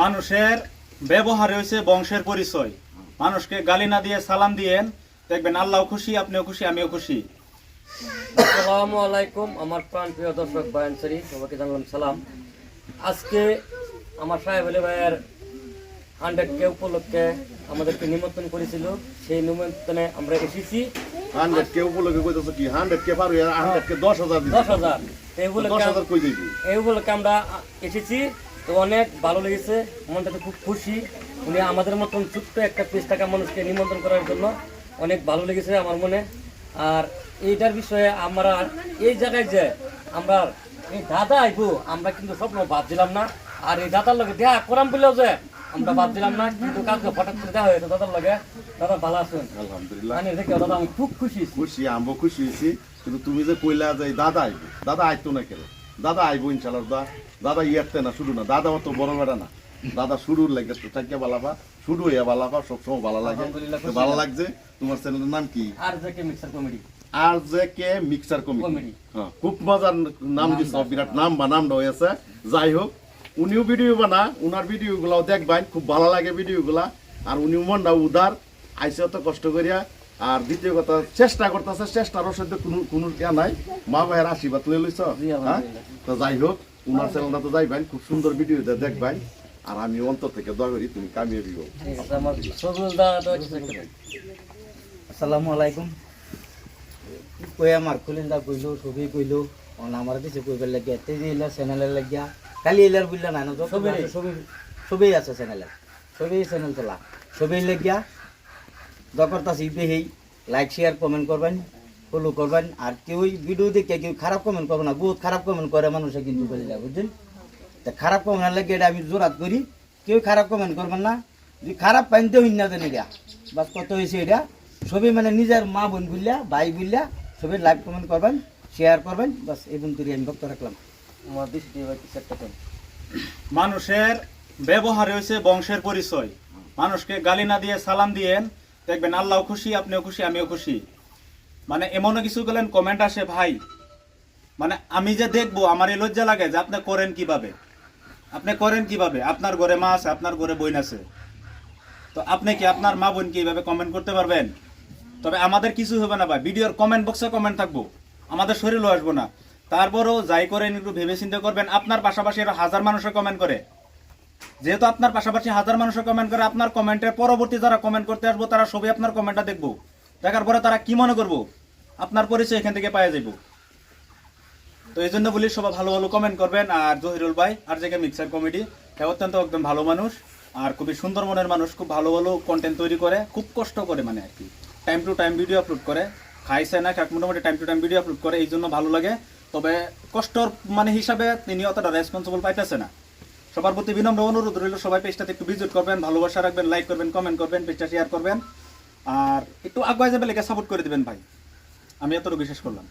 মানুষের ব্যবহার হয়েছে বংশের পরিচয়। মানুষকে গালি না দিয়ে সালাম দিয়েন। দেখবেন আল্লাহ খুশি আপনিও খুশি আমিও খুশি। আসসালামু আলাইকুম আমার প্রাণ প্রিয় দর্শক বায়ান সরি সবাইকে জানালাম সালাম। আজকে আমার সাহেব আলী ভাইয়ের হান্ড্রেড কে উপলক্ষে আমাদেরকে নিমন্ত্রণ করেছিল। সেই নিমন্ত্রণে আমরা এসেছি। হান্ড্রেড কে উপলক্ষে কইতেছো কি? হান্ড্রেড কে পারো হান্ড্রেড কে দশ হাজার দশ হাজার। এই দশ হাজার কই দিবি এই উপলক্ষে আমরা এসেছি। তো অনেক ভালো লেগেছে মনটাতে খুব খুশি। উনি আমাদের মতন ছোট্ট একটা পিস টাকা মানুষকে নিমন্ত্রণ করার জন্য অনেক ভালো লেগেছে আমার মনে। আর এইটার বিষয়ে আমরা এই জায়গায় যে আমরা এই দাদা আইবো আমরা কিন্তু স্বপ্ন ভাবছিলাম না। আর এই দাদার লগে দেখা করাম বললেও যে আমরা ভাবছিলাম না কিন্তু কালকে হঠাৎ করে দেখা হয়েছে দাদার লগে। দাদা ভালো আছেন? আলহামদুলিল্লাহ। মানে দেখে দাদা আমি খুব খুশি খুশি আমবো খুশি হয়েছি। কিন্তু তুমি যে কইলা যে দাদা আইবো দাদা আইতো না কেন? দাদা আইবো ইনশাল্লাহ দা দাদা ইয়াতে না শুরু না দাদা অত বড় বেড়া না। দাদা শুরুর লাগে থাকিয়া বালাবা শুরু হইয়া বালাবা সবসময় ভালো লাগে। ভালো লাগছে? তোমার চ্যানেলের নাম কি? আর যে কে মিক্সার কমেডি। আর যে কে মিক্সার Comedy। হ্যাঁ খুব মজার নাম দিচ্ছে বিরাট নাম বা নামটা হয়েছে যাই হোক উনিও ভিডিও বানা উনার ভিডিও গুলাও দেখবেন খুব ভালো লাগে ভিডিও গুলা আর উনিও মনটা উদার আইসে অত কষ্ট করিয়া আর দ্বিতীয় কথা চেষ্টা করতেছে চেষ্টার সাথে কোনো কোনো ইয়া নাই। মা ভাইয়ের আশীর্বাদ লই লইছ হ্যাঁ? তো যাই হোক উনার চ্যানেলটা তো যাইবেন খুব সুন্দর ভিডিও দেখবেন। আর আমি অন্তর থেকে দয়া করি তুমি কামিয়ে দিব। আসসালামু আলাইকুম। কই আমার খুলিন্দা কইলো ছবি কইলো অন আমার দিছে কইবার লাগিয়া তে দিলা চ্যানেলের লাগিয়া। খালি এলার বুঝলা না না ছবি ছবি ছবি ছবি আছে চ্যানেলে ছবি চ্যানেল চলা। ছবি লাগিয়া দরকারতাছি দেহি লাইক শেয়ার কমেন্ট করবেন ফলো করবেন আর কেউ ভিডিও দেখে কেউ খারাপ কমেন্ট করবে না বহুত খারাপ কমেন্ট করে মানুষে কিন্তু বলে যায় বুঝছেন? তা খারাপ কমেন্ট লাগে এটা আমি জোরাত করি? কেউ খারাপ কমেন্ট করবেন না যদি খারাপ পাইতে হইন না জানি এটা। বাস কত হয়েছে এটা? সবই মানে নিজের মা বোন বুঝলা ভাই বুঝলা সবই লাইক কমেন্ট করবেন শেয়ার করবেন বাস এই পর্যন্ত আমি বক্ত রাখলাম। দেন। মানুষের ব্যবহার হয়েছে বংশের পরিচয়। মানুষকে গালি না দিয়ে সালাম দিয়েন দেখবেন, আল্লাহ খুশি, আপনিও খুশি, আমিও খুশি। মানে এমনও কিছু গেলেন কমেন্ট আসে, ভাই মানে আমি যে দেখব, আমার এই লজ্জা লাগে যে আপনি করেন কীভাবে? আপনি করেন কীভাবে? আপনার ঘরে মা আছে, আপনার ঘরে বোন আছে। তো আপনি কি আপনার মা বোনকে এইভাবে কমেন্ট করতে পারবেন? তবে আমাদের কিছু হবে না, ভাই। ভিডিওর কমেন্ট বক্সে কমেন্ট থাকব। আমাদের শরীরও আসব না। তারপরেও যাই করেন, একটু ভেবে চিন্তা করবেন। আপনার পাশাপাশি আরও হাজার মানুষে কমেন্ট করে। যেহেতু আপনার পাশাপাশি হাজার মানুষে কমেন্ট করে, আপনার কমেন্টের পরবর্তী যারা কমেন্ট করতে আসব, তারা সবই আপনার কমেন্টটা দেখব। দেখার পরে তারা কি মনে করব? আপনার পরিচয় এখান থেকে পাওয়া যাব তো এই জন্য বলি, সবাই ভালো ভালো কমেন্ট করবেন। আর জহিরুল ভাই, আর জায়গায় মিক্সার কমেডি হ্যাঁ অত্যন্ত একদম ভালো মানুষ। আর খুবই সুন্দর মনের মানুষ, খুব ভালো ভালো কন্টেন্ট তৈরি করে, খুব কষ্ট করে মানে আর কি। Time to time video upload করে। খাইছে না খাক, মোটামুটি time to time video upload করে, এই জন্য ভালো লাগে। তবে কষ্টর মানে হিসাবে তিনি অতটা রেসপন্সিবল পাইতেছে না। সবার প্রতি বিনম্র অনুরোধ রইল। সবাই পেজটাতে একটু ভিজিট করবেন, ভালোবাসা রাখবেন লাইক করবেন কমেন্ট করবেন, পেজটা শেয়ার করবেন। আর একটু আগুয়া যাবে লেগে সাপোর্ট করে দেবেন ভাই। আমি এতটুকু বিশেষ করলাম।